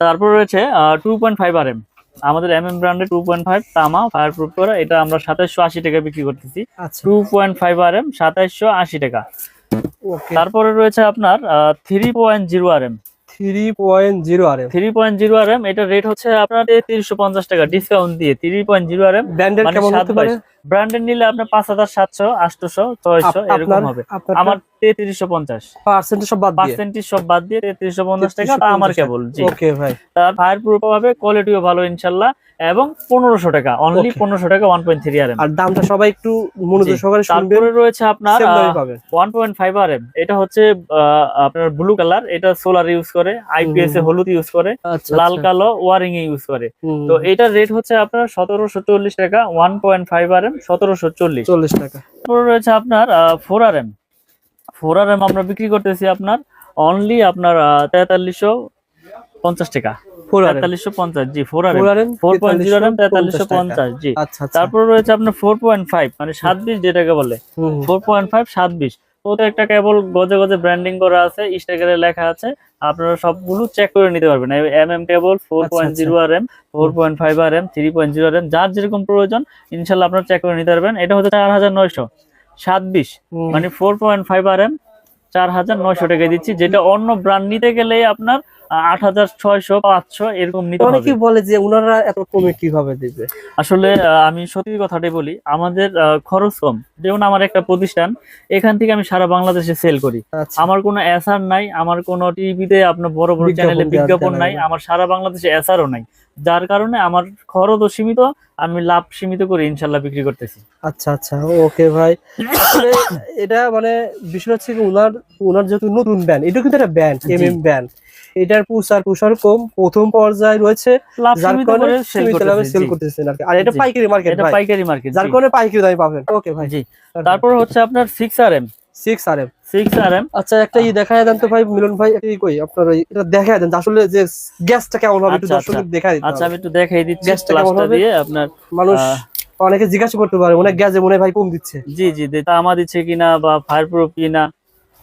তারপর রয়েছে two point five R M আমাদের এম এম ব্র্যান্ডের টু পয়েন্ট ফাইভ তামা ফায়ার প্রুফ করা এটা আমরা সাতাইশশো আশি টাকা বিক্রি করতেছি। Two point five R M সাতাইশশো আশি টাকা। তারপরে রয়েছে আপনার three point zero R M three point zero R M three point zero R M এটা রেট হচ্ছে আপনার তিনশো পঞ্চাশ টাকা ডিসকাউন্ট দিয়ে। Three point zero R M branded মানে কেমন হতে পারে? ব্র্যান্ডেড নিলে আপনার পাঁচ হাজার সাতশো আটশোশো ছয়শো এরকম হবে। আমার তেত্রিশশো পঞ্চাশ। পার্সেন্টেজ সব বাদ দিয়ে? পার্সেন্টেজ সব বাদ দিয়ে তেত্রিশশো পঞ্চাশ টাকা আমার কেবল জি। ওকে ভাই। তার ফায়ার প্রুফ হবে কোয়ালিটিও ভালো ইনশাল্লাহ এবং পনেরোশো টাকা অনলি. পনেরোশো টাকা one point three R M আর দামটা সবাই একটু মনোযোগ। সহকারে শুনবেন। তারপরে রয়েছে আপনার one point five R M এটা হচ্ছে আপনার ব্লু কালার এটা সোলার ইউজ করে আইপিএস এ হলুদ ইউজ করে আচ্ছা লাল কালো ওয়ারিং এ ইউজ করে তো এটার রেট হচ্ছে আপনার সতেরোশো চল্লিশ টাকা one point five R M সতেরোশো চল্লিশ। চল্লিশ টাকা। তারপরে রয়েছে আপনার four R M four R M আমরা বিক্রি করতেছি আপনার অনলি আপনার তেতাল্লিশশো পঞ্চাশ টাকা। তেতাল্লিশশো পঞ্চাশ জি ফোর আর ফোর পয়েন্ট জিরো তেতাল্লিশশো পঞ্চাশ জি। আচ্ছা আচ্ছা। তারপর রয়েছে আপনার ফোর পয়েন্ট ফাইভ মানে সাত বিশ যেটাকে বলে। ফোর পয়েন্ট ফাইভ সাত বিশ। প্রত্যেকটা কেবল গজে গজে ব্র্যান্ডিং করা আছে স্টেকারে লেখা আছে। আপনারা সবগুলো চেক করে নিতে পারবেন। M M cable four point zero R M four point five R M three point zero R M যার যেরকম প্রয়োজন ইনশাল্লাহ আপনারা চেক করে নিতে পারবেন। এটা হচ্ছে চার হাজার নয়শো সাত বিশ মানে four point five R M চার হাজার নয়শো টাকা দিচ্ছি যেটা অন্য ব্র্যান্ড নিতে গেলে আপনার আট হাজার ছয়শো পাঁচশো এরকম নিতে হবে। অনেকেই বলে যে ওনারা এত কমে কীভাবে দিবে? আসলে আমি সত্যি কথাটাই বলি আমাদের খরচ কম। যেমন আমার একটা প্রতিষ্ঠান এখান থেকে আমি সারা বাংলাদেশে সেল করি। আচ্ছা। আমার কোনো এসআর নাই আমার কোনো টিভিতে আপনার বড় বড় চ্যানেলে বিজ্ঞাপন নাই। আমার সারা বাংলাদেশে এসআরও নাই। যার কারণে আমার খরচও সীমিত আমি লাভ সীমিত করে ইনশাল্লাহ বিক্রি করতেছি। আচ্ছা আচ্ছা ওকে ভাই। এটা মানে বিষয় হচ্ছে কি উনার উনার যেহেতু নতুন ব্যান্ড এটা কিন্তু একটা ব্যান্ড। এম এম ব্যান্ড এটার প্রচার প্রসার কম প্রথম পর্যায়ে রয়েছে লাভ যার কারণে সীমিত লাভে সেল করতেছেন আর আর এটা পাইকারি মার্কেট এটা পাইকারি মার্কেট যার কারণে পাইকারি দামে পাবেন। ওকে ভাই। জি। তারপর হচ্ছে আপনার six R M six R M six R M আচ্ছা একটা ই দেখায় দেন তো ভাই মিলন ভাই কই? আপনার ওই এটা দেখায় দেন আসলে যে গ্যাসটা কেমন হবে একটু আচ্ছা, দর্শকদের দেখায় দিতে আচ্ছা আমি একটু দেখাই দিচ্ছি গ্যাসটা? দিয়ে আপনার মানুষ অনেকে জিজ্ঞাসা করতে পারে অনেক গ্যাসে মনে ভাই কম দিচ্ছে। জি জি তামা দিচ্ছে কিনা বা ফায়ার প্রুফ কিনা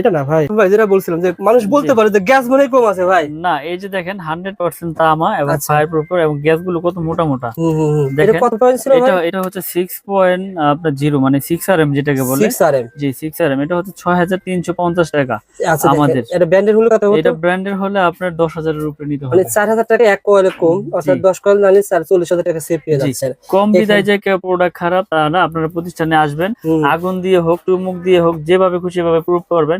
এটা না ভাই। ভাই যেটা বলছিলাম যে মানুষ বলতে পারে যে গ্যাস মনে কম আছে ভাই। না এই যে দেখেন হান্ড্রেড পার্সেন্ট তামা এবং আচ্ছা। ফায়ার প্রুফ এবং গ্যাসগুলো কত মোটা মোটা। এটা দেখেন, হচ্ছে সিক্স পয়েন্ট আপনার জিরো মানে সিক্স আর এম যেটাকে বলে। জি সিক্স আর এম এটা হচ্ছে ছয় হাজার তিনশো পঞ্চাশ টাকা আচ্ছা আমাদের। এটা ব্র্যান্ডের হলো কত এটা ব্র্যান্ডের হলে আপনার দশ হাজারের উপরে নিতে মানে হবে 4000 টাকা এক কয়েলে কম অর্থাৎ। 10 কয়েল নালে 44000 টাকা সেভ পেয়ে। যাচ্ছেন। কম বিদায় যে কেউ প্রোডাক্ট খারাপ তা না আপনারা প্রতিষ্ঠানে আসবেন আগুন দিয়ে হোক টুমুক দিয়ে হোক যেভাবে খুশি ভাবে প্রুফ করবেন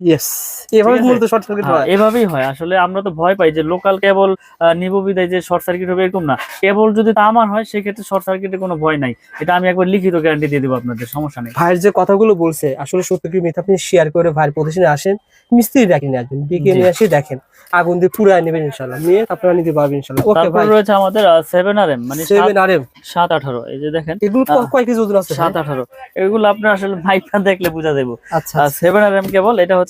ইয়েস এভাবে মূলত শর্ট সার্কিট হ্যাঁ, এভাবেই আসলে আমরা তো ভয় পাই যে লোকাল কেবল নিব বিদায় যে শর্ট সার্কিট হবে এরকম না। কেবল যদি তামার হয় সেক্ষেত্রে শর্ট সার্কিটের কোনো ভয় নাই। এটা আমি একবার লিখিত গ্যারান্টি দিয়ে দেবো আপনাদের সমস্যা নেই। ভাইয়ের যে কথাগুলো বলছে আসলে সত্য কি মিথ্যা আপনি শেয়ার করে ভাইয়ের প্রতিষ্ঠানে আসেন মিস্ত্রি ডাকি নিয়ে আসবেন ডেকে নিয়ে আসে দেখেন আগুন দিয়ে পুরাই নেবেন ইনশাল্লাহ নিয়ে আপনারা নিতে পারবেন ইনশাল্লাহ ওকে ভাই রয়েছে আমাদের সেভেন আর মানে সেভেন আর এম সাত আঠারো এই যে দেখেন। এগুলো কয় কেজি ওজন আছে সাত আঠারো। এগুলো আপনার আসলে মাইকটা দেখলে বোঝা যাব আচ্ছা সেভেন আর এম কেবল এটা হচ্ছে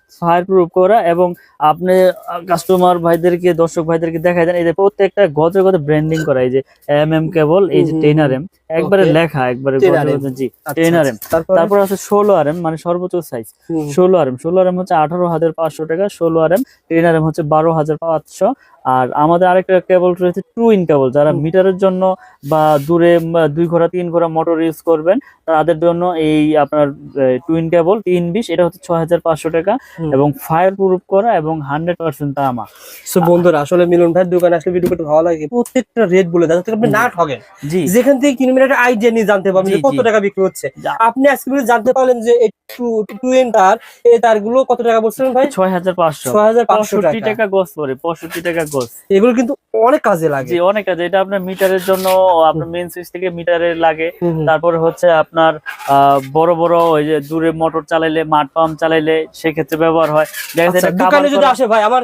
ফায়ার প্রুফ করা এবং আপনি কাস্টমার ভাইদেরকে দর্শক ভাইদেরকে দেখাই দেন এই যে প্রত্যেকটা গজে গজে ব্র্যান্ডিং করা এই যে এম এম কেবল এই যে ট্রেনার এম একবারে লেখা একবারে জি আচ্ছা, ট্রেনার এম। তারপর? আছে ষোলো আর এম মানে সর্বোচ্চ সাইজ ষোলো আর এম ষোলো আর এম হচ্ছে আঠারো হাজার পাঁচশো টাকা ষোলো আর এম ট্রেনার এম হচ্ছে বারো হাজার পাঁচশো। আর আমাদের আরেকটা কেবল রয়েছে টু ইন কেবল যারা মিটারের জন্য বা দূরে দুই ঘোড়া তিন ঘোড়া মোটর ইউজ করবেন তাদের জন্য এই আপনার টু ইন কেবল তিন বিশ এটা হচ্ছে ছয় হাজার পাঁচশো টাকা এবং ফায়ার প্রুফ করা এবং হান্ড্রেড পার্সেন্ট তামা। সো বন্ধুরা আসলে মিলন ভাইয়ের দোকানে আসলে ভিডিও করতে ভালো লাগে। প্রত্যেকটা রেট বলে দেয় যাতে আপনি না ঠকেন জি। যেখান থেকে কিনবেন একটা আইডিয়া নিয়ে জানতে পারবেন কত টাকা বিক্রি হচ্ছে। আপনি আজকে জানতে পারলেন যে টু টু এন তার এই তারগুলো কত টাকা বলছিলেন ভাই? ছয় হাজার পাঁচশো। ছয় হাজার পাঁচশো টাকা। গোস পরে পঁয়ষট্টি টাকা গোস। এগুলো কিন্তু অনেক কাজে লাগে। অনেক আছে এটা আপনার মিটারের জন্য আপনার মেন সুইচ থেকে মিটারে লাগে। তারপরে হচ্ছে আপনার আহ, বড় বড় ওই যে দূরে মোটর চালাইলে মাঠ পাম্প চালাইলে সেক্ষেত্রে ব্যবহার হয়। দেখা যায় দোকানে যদি আসে ভাই আমার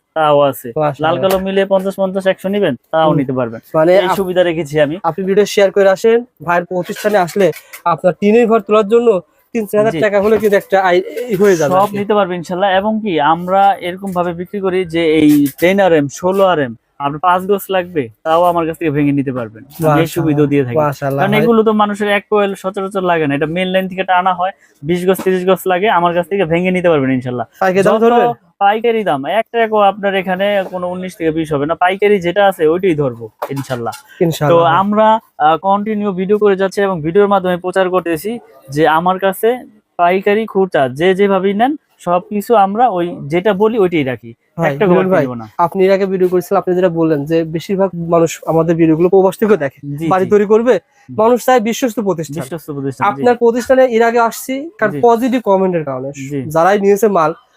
তাও আছে। লাল কালো মিলিয়ে পঞ্চাশ পঞ্চাশ একশো নিবেন তাও নিতে পারবেন। মানে সুবিধা রেখেছি আমি। আপনি ভিডিও শেয়ার করে আসেন ভাইয়ের প্রতিষ্ঠানে আসলে আপনার টিনের ঘর তোলার জন্য তিন চার হাজার টাকা হলে কিন্তু একটা হয়ে যাবে সব নিতে পারবেন ইনশাল্লাহ এবং কি আমরা এরকম ভাবে বিক্রি করি যে এই টেন আর এম ষোলো আর এম আপনার পাঁচ লাগবে তাও আমার কাছ থেকে ভেঙে নিতে পারবেন। এই সুবিধা দিয়ে থাকি। মাশাআল্লাহ কারণ এগুলো তো মানুষের এক কোয়েল সচরাচর লাগে না এটা মেন লাইন থেকে টানা হয় বিশ গজ তিরিশ গজ লাগে আমার কাছ থেকে ভেঙে নিতে পারবেন ইনশাল্লাহ। পাইকারি দাম এক টাকাও আপনার এখানে কোনো উনিশ থেকে বিশ হবে না। পাইকারি যেটা আছে ওইটাই ধরবো ইনশাল্লাহ। তো আমরা কন্টিনিউ ভিডিও করে যাচ্ছি এবং ভিডিওর মাধ্যমে প্রচার করতেছি যে আমার কাছে পাইকারি খুচরা যে যেভাবেই নেন সবকিছু আমরা ওই যেটা বলি ওইটাই রাখি। আপনি এর আগে ভিডিও করেছিলেন আপনি যেটা বললেন যে বেশিরভাগ মানুষ আমাদের ভিডিও গুলো প্রবাস থেকে দেখে বাড়ি তৈরি করবে মানুষ চায় বিশ্বস্ত প্রতিষ্ঠান। আপনার প্রতিষ্ঠানে এর আগে আসছি কারণ। পজিটিভ কমেন্টের কারণে যারাই নিয়েছে মাল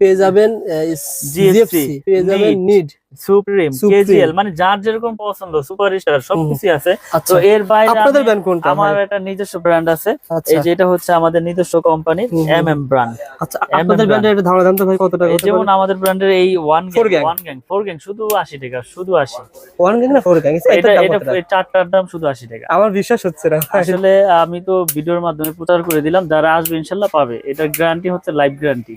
পেয়ে যাবেন জিএফসি পেয়ে যাবেন নিড সুপ্রিম কেজিএল মানে যার যেরকম পছন্দ সবকিছু আছে। তো আচ্ছা এর বাইরে আপনাদের কোনটা আমার একটা নিজস্ব ব্র্যান্ড আছে। আচ্ছা। এই যেটা হচ্ছে আমাদের নিজস্ব কোম্পানির হুম, হুম। এম এম ব্র্যান্ড আচ্ছা আপনাদের ব্যান্ডের একটা ধারণা জানতে ভাই কত টাকা যেমন আমাদের ব্র্যান্ডের এই one gang one gang four gang শুধু আশি টাকা শুধু আশি। ওয়ান গ্যাং না ফোর গ্যাং এটা এটা চারটার দাম শুধু আশি টাকা। আমার বিশ্বাস হচ্ছে না। আসলে আমি তো ভিডিওর মাধ্যমে প্রচার করে দিলাম যারা আসবে ইনশাল্লাহ পাবে। এটা গ্যারান্টি হচ্ছে লাইফ গ্যারান্টি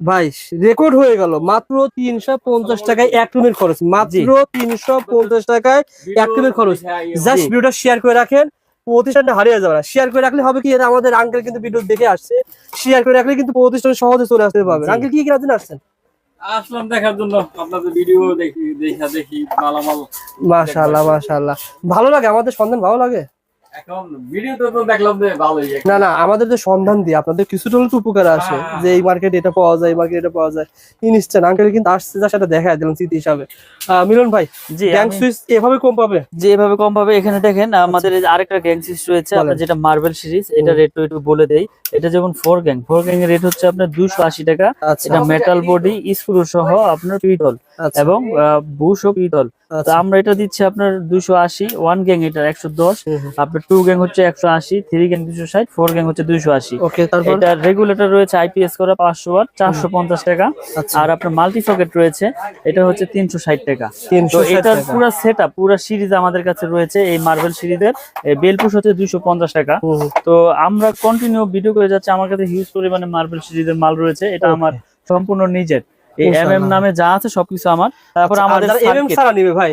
ভাই রেকর্ড হয়ে গেল। মাত্র তিনশো পঞ্চাশ টাকায় এক রুমের খরচ। মাত্র তিনশো পঞ্চাশ টাকায় এক রুমের খরচ। জাস্ট ভিডিওটা শেয়ার করে রাখেন। প্রতিষ্ঠানটা হারিয়ে যাবে না। শেয়ার করে রাখলে হবে কি? এটা আমাদের আঙ্কেল কিন্তু ভিডিও দেখে আসছে। শেয়ার করে রাখলে কিন্তু প্রতিষ্ঠান সহজে চলে আসতে পারবে। আঙ্কেল কি কি রাজনে আসছেন? আসলাম দেখার জন্য। আপনাদের ভিডিও দেখি দেখা দেখি মালামাল মাশাআল্লাহ মাশাআল্লাহ। ভালো লাগে? আমাদের সন্ধান ভালো লাগে? এখন ভিডিওতে তো দেখলাম যে ভালোই। না না আমাদের যে সন্ধান দিয়ে আপনাদের কিছুটা হলে উপকার আসে হ্যাঁ। যে এই মার্কেট এটা পাওয়া যায় এই মার্কেট এটা পাওয়া যায়। ইনস্ট্যান্ট আঙ্কেল কিন্তু আসছে যার সাথে দেখা দিলাম স্মৃতি হিসাবে। মিলন ভাই জি গ্যাং সুইচ এভাবে কম পাবে? যে এভাবে কম পাবে। এখানে দেখেন আমাদের আরেকটা গ্যাং সিরিজ রয়েছে আপনার যেটা মার্বেল সিরিজ এটা রেট একটু বলে দেই। এটা যেমন ফোর গ্যাং ফোর গ্যাং এর রেট হচ্ছে আপনার দুশো আশি টাকা। এটা মেটাল বডি স্ক্রু সহ আপনার পিতল আচ্ছা। এবং বুশ ও পিতল। তো আচ্ছা। আমরা এটা দিচ্ছি আপনার দুশো আশি ওয়ান গ্যাং এটা একশো দশ। আপনার টু গ্যাং হচ্ছে একশো আশি থ্রি গ্যাং দুশো ষাট ফোর গ্যাং হচ্ছে দুশো আশি। ওকে তারপর? এটা রেগুলেটর রয়েছে আইপিএস করা পাঁচশো ওয়াট চারশো পঞ্চাশ টাকা। আচ্ছা। আর আপনার মাল্টি সকেট রয়েছে এটা হচ্ছে তিনশো ষাট টাকা। তো এটার পুরো সেট আপ পুরো সিরিজ আমাদের কাছে রয়েছে এই মার্বেল সিরিজের বেলপুশ হচ্ছে দুইশো পঞ্চাশ টাকা। তো আমরা কন্টিনিউ ভিডিও করে যাচ্ছি আমার কাছে হিউজ পরিমাণে মার্বেল সিরিজের মাল রয়েছে এটা আমার সম্পূর্ণ নিজের। এই এম এম নামে যা আছে সবকিছু আমার। তারপর আচ্ছা, আমাদের এমএম circuit- ছাড়া নিবে ভাই?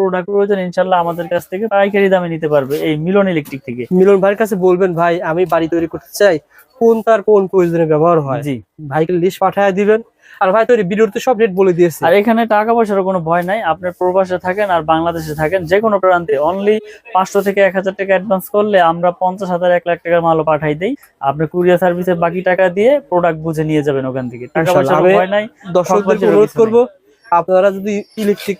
প্রোডাক্ট প্রয়োজন ইনশাল্লাহ আমাদের কাছ থেকে পাইকারি দামে নিতে পারবে এই মিলন ইলেকট্রিক থেকে। মিলন ভাইয়ের কাছে বলবেন ভাই আমি বাড়ি তৈরি করতে চাই কোন তার কোন প্রয়োজনে ব্যবহার হয়? জি। ভাইকে লিস্ট পাঠায় দিবেন। আর ভাই তৈরি ভিডিওতে সব রেট বলে দিয়েছে। আর এখানে টাকা পয়সার কোনো ভয় নাই। আপনার প্রবাসে থাকেন আর বাংলাদেশে থাকেন যে কোনো প্রান্তে অনলি পাঁচশো থেকে এক হাজার টাকা অ্যাডভান্স করলে আমরা পঞ্চাশ হাজার এক লাখ টাকার মালও পাঠাই দেই। আপনি কুরিয়ার সার্ভিসে বাকি টাকা দিয়ে প্রোডাক্ট বুঝে নিয়ে যাবেন ওখান থেকে। টাকা পয়সার ভয় নাই দর্শকদেরকে অনুরোধ কিছু আপনারা যদি ইলেকট্রিক